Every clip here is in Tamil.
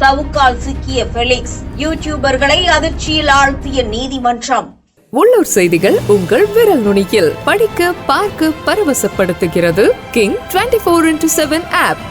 சவுக்கால் சிக்கிய பெலிக்ஸ் யூடியூபர்களை அதிர்ச்சியில் ஆழ்த்திய நீதிமன்றம். உள்ளூர் செய்திகள் உங்கள் விரல் நுனியில். படிக்க பார்க்க பரவசப்படுத்துகிறது King twenty four into seven app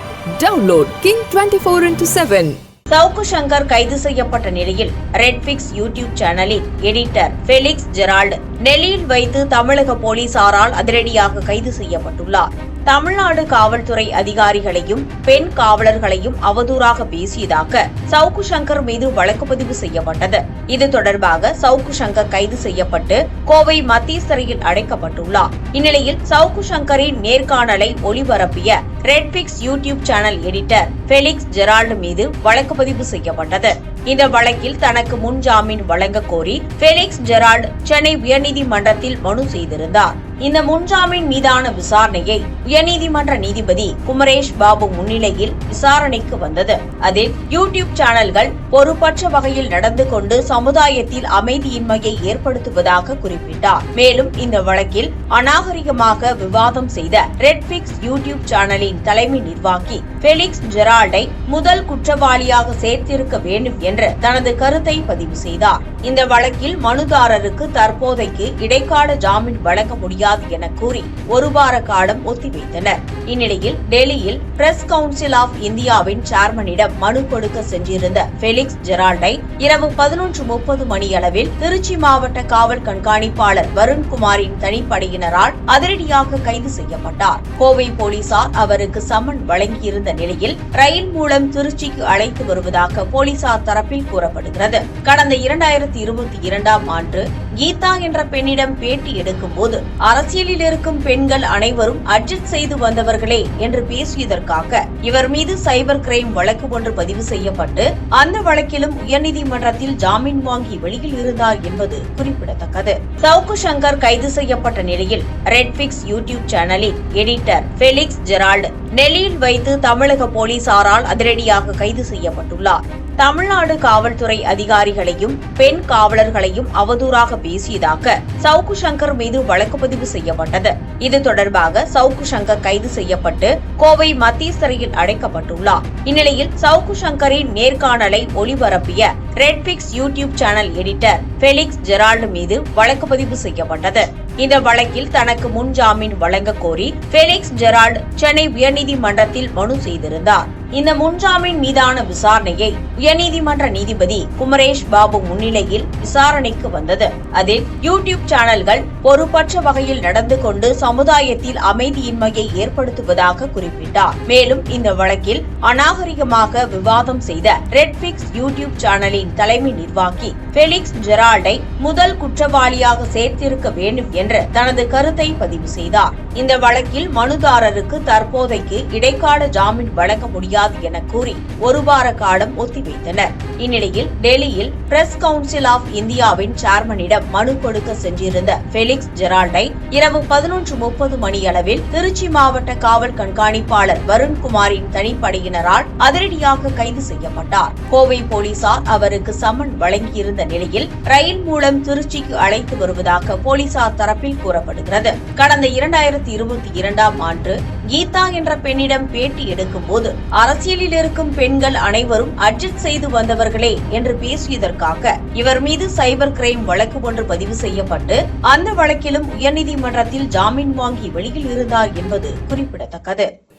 download King twenty four into seven Savukku Shankar கைது செய்யப்பட்ட நிலையில் ரெட்பிக்ஸ் யூடியூப் சேனலின் எடிட்டர் ஃபெலிக்ஸ் ஜெரால்டு டெல்லியில் வைத்து தமிழக போலீசாரால் அதிரடியாக கைது செய்யப்பட்டுள்ளார். தமிழ்நாடு காவல்துறை அதிகாரிகளையும் பெண் காவலர்களையும் அவதூறாக பேசியதாக சவுக்கு சங்கர் மீது வழக்கு பதிவு செய்யப்பட்டது. இது தொடர்பாக சவுக்கு சங்கர் கைது செய்யப்பட்டு கோவை மத்திய சிறையில் அடைக்கப்பட்டுள்ளார். இந்நிலையில் சவுக்கு சங்கரின் நேர்காணலை ஒளிபரப்பிய Redpix YouTube channel editor Felix Gerald மீது வழக்கு பதிவு செய்யப்பட்டது. இந்த வழக்கில் தனக்கு முன் ஜாமீன் வழங்க கோரி ஃபெலிக்ஸ் ஜெரால்டு சென்னை உயர்நீதிமன்றத்தில் மனு செய்திருந்தார். இந்த முன்ஜாமீன் மீதான விசாரணையை உயர்நீதிமன்ற நீதிபதி குமரேஷ் பாபு முன்னிலையில் விசாரணைக்கு வந்தது. அதில் யூடியூப் சேனல்கள் பொறுப்பற்ற வகையில் நடந்து கொண்டு சமுதாயத்தில் அமைதியின்மையை ஏற்படுத்துவதாக குறிப்பிட்டார். மேலும் இந்த வழக்கில் அநாகரிகமாக விவாதம் செய்த ரெட்பிக்ஸ் யூடியூப் சேனலின் தலைமை நிர்வாகி பெலிக்ஸ் ஜெரால்டை முதல் குற்றவாளியாக சேர்த்திருக்க வேண்டும் என்று தனது கருத்தை பதிவு செய்தார். இந்த வழக்கில் மனுதாரருக்கு தற்போதைக்கு இடைக்கால ஜாமீன் வழங்க முடியாது முடியாது என கூறி ஒரு வார காலம் ஒத்திவைத்தனர். இந்நிலையில் டெல்லியில் பிரஸ் கவுன்சில் ஆஃப் இந்தியாவின் சேர்மனிடம் மனு கொடுக்க சென்றிருந்த பெலிக்ஸ் ஜெரால்டை இரவு பதினொன்று முப்பது மணியளவில் திருச்சி மாவட்ட காவல் கண்காணிப்பாளர் வருண்குமாரின் தனிப்படையினரால் அதிரடியாக கைது செய்யப்பட்டார். கோவை போலீசார் அவருக்கு சம்மன் வழங்கியிருந்த நிலையில் ரயில் மூலம் திருச்சிக்கு அழைத்து வருவதாக போலீசார் தரப்பில் கூறப்படுகிறது. கடந்த இரண்டாயிரத்தி இருபத்தி இரண்டாம் ஆண்டு கீதா என்ற பெண்ணிடம் பேட்டி எடுக்கும்போது அரசியலில் இருக்கும் பெண்கள் அனைவரும் அட்ஜஸ்ட் செய்து வந்தவர்களே என்று பேசியதற்காக இவர் மீது சைபர் கிரைம் வழக்கு ஒன்று பதிவு செய்யப்பட்டு அந்த வழக்கிலும் உயர்நீதிமன்றத்தில் ஜாமீன் வாங்கி வெளியில் இருந்தார் என்பது குறிப்பிடத்தக்கது. சவுக்கு சங்கர் கைது செய்யப்பட்ட நிலையில் ரெட்பிக்ஸ் யூடியூப் சேனலின் எடிட்டர் பெலிக்ஸ் ஜெரால்டு டெல்லியில் வைத்து தமிழக போலீசாரால் அதிரடியாக கைது செய்யப்பட்டுள்ளார். தமிழ்நாடு காவல்துறை அதிகாரிகளையும் பெண் காவலர்களையும் அவதூறாக பேசியதாக சவுக்கு சங்கர் மீது வழக்கு பதிவு செய்யப்பட்டது. இது தொடர்பாக சவுக்கு சங்கர் கைது செய்யப்பட்டு கோவை மத்திய சிறையில் அடைக்கப்பட்டுள்ளார். இந்நிலையில் சவுக்கு சங்கரின் நேர்காணலை ஒளிபரப்பிய Redpix YouTube channel editor Felix Gerald மீது வழக்கு பதிவு செய்யப்பட்டது. இந்த வழக்கில் தனக்கு முன் ஜாமீன் வழங்க கோரி பெலிக்ஸ் ஜெரால்டு சென்னை உயர்நீதிமன்றத்தில் மனு செய்திருந்தார். இந்த முன்ஜாமீன் மீதான விசாரணையை உயர்நீதிமன்ற நீதிபதி குமரேஷ் பாபு முன்னிலையில் விசாரணைக்கு வந்தது. அதில் யூடியூப் சேனல்கள் பொறுப்பற்ற வகையில் நடந்து கொண்டு சமுதாயத்தில் அமைதியின்மையை ஏற்படுத்துவதாக குறிப்பிட்டார். மேலும் இந்த வழக்கில் அநாகரிகமாக விவாதம் செய்த ரெட்பிக்ஸ் யூடியூப் சேனலின் தலைமை நிர்வாகி ஃபெலிக்ஸ் ஜெரால்டை முதல் குற்றவாளியாக சேர்த்திருக்க வேண்டும் என என்று தனது கருத்தை பதிவு செய்தார். இந்த வழக்கில் மனுதாரருக்கு தற்போதைக்கு இடைக்கால ஜாமீன் வழங்க முடியாது என கூறி ஒரு வார காலம் ஒத்திவைத்தனர் இந்நிலையில் டெல்லியில் பிரஸ் கவுன்சில் ஆஃப் இந்தியாவின் சேர்மனிடம் மனு கொடுக்க சென்றிருந்த பெலிக்ஸ் ஜெரால்டை இரவு பதினொன்று முப்பது மணியளவில் திருச்சி மாவட்ட காவல் கண்காணிப்பாளர் வருண்குமாரின் தனிப்படையினரால் அதிரடியாக கைது செய்யப்பட்டார். கோவை போலீசார் அவருக்கு சம்மன் வழங்கியிருந்த நிலையில் ரயில் மூலம் திருச்சிக்கு அழைத்து வருவதாக போலீசார் தரப்பில் கூறப்படுகிறது. கடந்த இரண்டாயிரத்தி இருபத்தி இரண்டாம் ஆண்டு கீதா என்ற பெண்ணிடம் பேட்டி எடுக்கும் போது அரசியலில் இருக்கும் பெண்கள் அனைவரும் அட்ஜஸ்ட் செய்து வந்தவர்களே என்று பேசியதற்காக இவர் மீது சைபர் கிரைம் வழக்கு ஒன்று பதிவு செய்யப்பட்டு அந்த வழக்கிலும் உயர்நீதிமன்றத்தில் ஜாமீன் வாங்கி வெளியில் இருந்தார் என்பது குறிப்பிடத்தக்கது.